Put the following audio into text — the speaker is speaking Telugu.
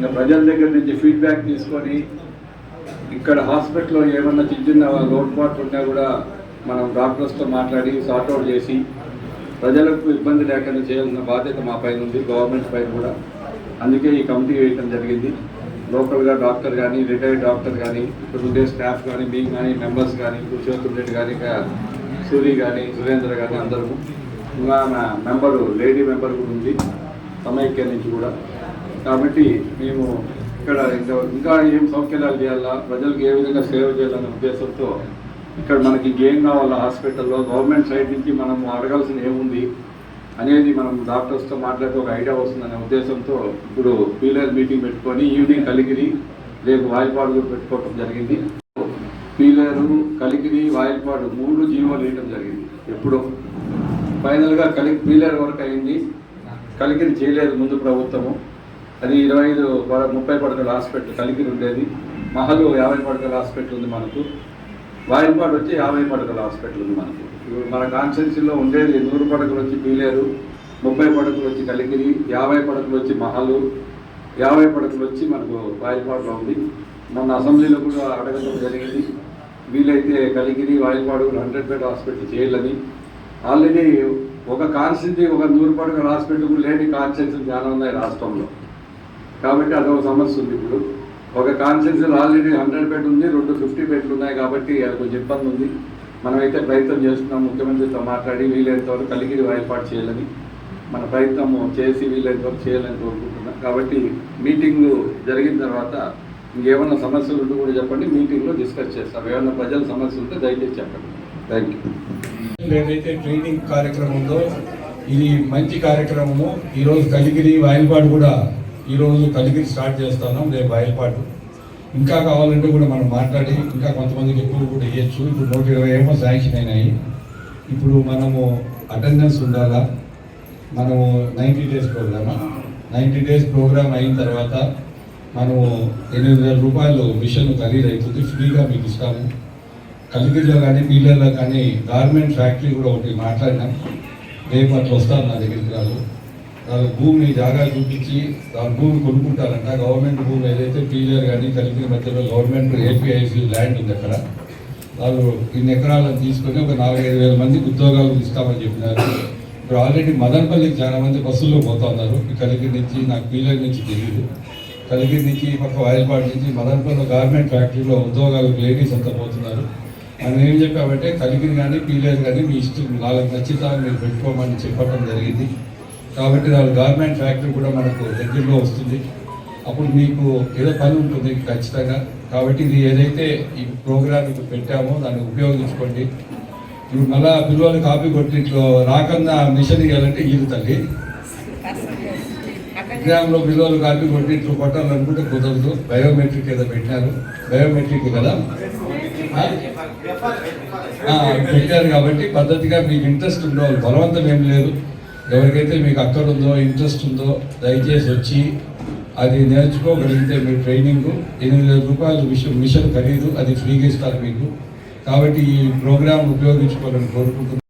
ఇంకా ప్రజల దగ్గర నుంచి ఫీడ్బ్యాక్ తీసుకొని ఇక్కడ హాస్పిటల్లో ఏమన్నా చిన్న చిన్న లోటుపాట్లు ఉన్నా కూడా మనం డాక్టర్స్తో మాట్లాడి సార్ట్అవుట్ చేసి ప్రజలకు ఇబ్బంది లేకుండా చేయాల్సిన బాధ్యత మా పైన ఉంది గవర్నమెంట్ పైన కూడా. అందుకే ఈ కమిటీ వేయటం జరిగింది. లోకల్గా డాక్టర్ కానీ రిటైర్డ్ డాక్టర్ కానీ ఇక్కడ ఉండే స్టాఫ్ కానీ మీ కానీ మెంబర్స్ కానీ పురుషోత్తం రెడ్డి కానీ ఇంకా సూరి కానీ సురేంద్ర కానీ అందరూ. ఇంకా నా మెంబరు లేడీ మెంబర్ కూడా ఉంది. సమైక్య నుంచి కూడా. కాబట్టి మేము ఇక్కడ ఇంకా ఇంకా ఏం సౌకర్యాలు చేయాలా? ప్రజలకు ఏ విధంగా సేవ చేయాలనే ఉద్దేశంతో ఇక్కడ మనకి ఏం కావాలా హాస్పిటల్లో? గవర్నమెంట్ సైడ్ నుంచి మనం అడగాల్సిన ఏముంది అనేది మనం డాక్టర్స్తో మాట్లాడితే ఒక ఐడియా వస్తుందనే ఉద్దేశంతో ఇప్పుడు పీలర్ మీటింగ్ పెట్టుకొని ఈవినింగ్ కలిగిరి రేపు వాయిల్పాడు కూడా పెట్టుకోవడం జరిగింది. పీలేరు కలిగిరి వాయిల్పాడు మూడు జీవోలు వేయడం జరిగింది ఎప్పుడో. ఫైనల్గా కలి పీలర్ వరకు అయింది. కలిగిరి చేయలేదు ముందు ప్రభుత్వము. అది ఇరవై ఐదు ముప్పై పడకల హాస్పిటల్ కలిగిరి ఉండేది. మహలు యాభై పడకల హాస్పిటల్ ఉంది మనకు. వాయిల్పాడు వచ్చి యాభై పడకల హాస్పిటల్ ఉంది మనకు. ఇప్పుడు మన కాన్స్టిట్యూన్సీలో ఉండేది నూరు పడకలు వచ్చి పీలేరు ముప్పై పడకలు వచ్చి కలిగిరి యాభై పడకలు వచ్చి మహలు యాభై పడకలు వచ్చి మనకు వాయిల్పాడులో ఉంది. మొన్న అసెంబ్లీలో కూడా అడగడం జరిగింది. వీలైతే Kaligiri Vayalpadu hundred bed hospital చేయాలని. ఆల్రెడీ ఒక కాన్స్టిట్యూన్సీ ఒక నూరు పడకల హాస్పిటల్ లేని కాన్స్టిట్యూన్సీ చాలా ఉన్నాయి రాష్ట్రంలో. కాబట్టి అదొక సమస్య ఉంది ఇప్పుడు. ఒక కాన్స్టిట్యూన్సీలో ఆల్రెడీ హండ్రెడ్ బెడ్ ఉంది రెండు ఫిఫ్టీ బెడ్లు ఉన్నాయి కాబట్టి అది కొంచెం ఇబ్బంది ఉంది. మనమైతే ప్రయత్నం చేస్తున్నాం ముఖ్యమంత్రితో మాట్లాడి వీలైనంత వరకు కలిగిరి చేయాలని. మన ప్రయత్నం చేసి వీలైనంత వరకు చేయాలని కోరుకుంటున్నాం. కాబట్టి మీటింగ్ జరిగిన తర్వాత ఇంకేమైనా సమస్యలు ఉంటే కూడా చెప్పండి మీటింగ్లో డిస్కస్ చేస్తాం. ఏమైనా ప్రజల సమస్యలు ఉంటే దయచేసి చెప్పండి. థ్యాంక్ యూ ఏదైతే ట్రైనింగ్ కార్యక్రమంలో ఇది మంచి కార్యక్రమము. ఈరోజు కలిగిరి వాయిల్పాటు కూడా ఈరోజు కలిగిరి స్టార్ట్ చేస్తున్నాం రేపు బయలుపాటు. ఇంకా కావాలంటే కూడా మనం మాట్లాడి ఇంకా కొంతమందికి ఎక్కువ కూడా ఇవ్వచ్చు ఇప్పుడు నూట ఇరవై ఏమో శాంక్షన్ అయినాయి. ఇప్పుడు మనము అటెండెన్స్ ఉండాలా? మనము నైంటీ డేస్ ప్రోగ్రామా? నైంటీ డేస్ ప్రోగ్రామ్ అయిన తర్వాత మనము ఎనిమిది వేల రూపాయలు మిషన్ ఖరీదు అవుతుంది ఫ్రీగా మీకు ఇస్తాము. కలిగిరిలో కానీ పీలర్లో కానీ గార్మెంట్ ఫ్యాక్టరీ కూడా ఒకటి మాట్లాడినాం. రేపు అట్లా వస్తారు నా దగ్గరికి వాళ్ళు వాళ్ళ భూమి జాగాలు చూపించి దాని భూమి కొనుక్కుంటారంట. గవర్నమెంట్ భూమి ఏదైతే పీలర్ కానీ కలిపిన మధ్యలో గవర్నమెంట్ ఏపీఐసి ల్యాండ్ ఉంది అక్కడ. వాళ్ళు ఇన్ని ఎకరాలను తీసుకొని ఒక నాలుగైదు వేల మందికి ఉద్యోగాలు ఇస్తామని చెప్పినారు. ఇప్పుడు ఆల్రెడీ మదనపల్లికి చాలా మంది బస్సుల్లో పోతా ఉన్నారు. కలిగిరి నుంచి నాకు పీలర్ నుంచి తెలియదు కలిగిరి నుంచి ఈ పక్క వాయిల్పాడు నుంచి మదనపల్లి గార్మెంట్ ఫ్యాక్టరీలో ఉద్యోగాలకు లేడీస్ అంతా పోతున్నారు. మనం ఏం చెప్పామంటే కలిగిరి కానీ పీలర్ కానీ మీ ఇష్టం వాళ్ళకి నచ్చితా మీరు పెట్టుకోమని చెప్పడం జరిగింది. కాబట్టి వాళ్ళ గార్మెంట్ ఫ్యాక్టరీ కూడా మనకు దగ్గరలో వస్తుంది. అప్పుడు మీకు ఏదో పని ఉంటుంది ఖచ్చితంగా. కాబట్టి ఇది ఏదైతే ఈ ప్రోగ్రామ్ ఇప్పుడు పెట్టామో దాన్ని ఉపయోగించుకోండి. ఇప్పుడు మళ్ళా పిల్లవాళ్ళు కాపీ కొట్టి ఇట్లా రాకన్నా మిషన్ ఇవ్వాలంటే ఈదు తల్లి. ఎగ్జామ్లో పిల్లలు కాపీ కొట్టి ఇట్లా కొట్టాలనుకుంటే కుదరదు. బయోమెట్రిక్ ఏదో పెట్టారు. బయోమెట్రిక్ కదా? పెట్టారు కాబట్టి పద్ధతిగా మీకు ఇంట్రెస్ట్ ఉండవాలి బలవంతం ఏం లేదు. ఎవరికైతే మీకు అక్కడ ఉందో ఇంట్రెస్ట్ ఉందో దయచేసి వచ్చి అది నేర్చుకోగలిగితే మీ ట్రైనింగ్ ఎనిమిది వేల రూపాయలు మిషన్ మిషన్ ఖరీదు అది ఫ్రీగా ఇస్తారు మీకు. కాబట్టి ఈ ప్రోగ్రామ్ ఉపయోగించుకోవాలని కోరుకుంటున్నాను.